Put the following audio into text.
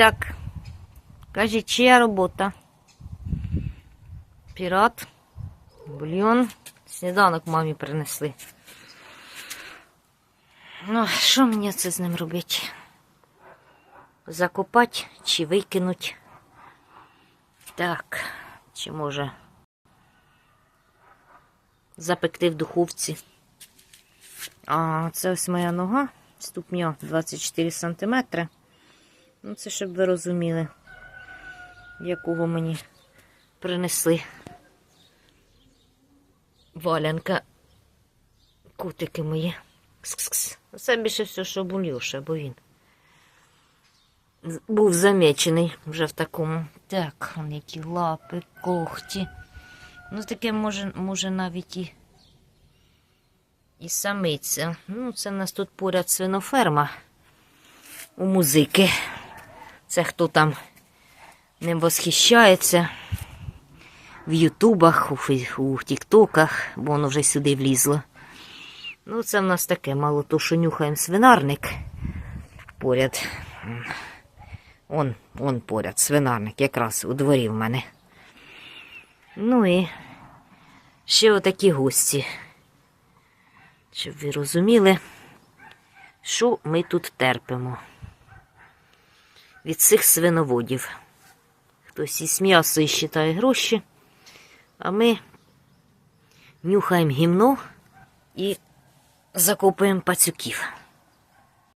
так. Кажіть, чия робота? Пірат, бульйон, сніданок мамі принесли. Ну, що мені це з ним робити? Закопати чи викинуть? Так, чи може запекти в духовці? А це ось моя нога, ступня 24 см. Ну, це щоб ви розуміли, якого мені принесли. Валянка. Кутики мої. Це більше все, що бульоша, бо він був замечений вже в такому. Так, он які лапи, когті. Ну, таке може, може навіть і, і самиця. Ну, це в нас тут поряд свиноферма у музики. Це хто там ним восхищається в Ютубах, у, Тіктоках, бо воно вже сюди влізло. Ну, це в нас таке, мало то, що нюхаємо свинарник поряд. Он, он поряд, свинарник, якраз у дворі в мене. Ну і ще отакі гості. Щоб ви розуміли, що ми тут терпимо від цих свиноводів. Хтось із м'яса і считає гроші, а ми нюхаємо гімно і закопуємо пацюків.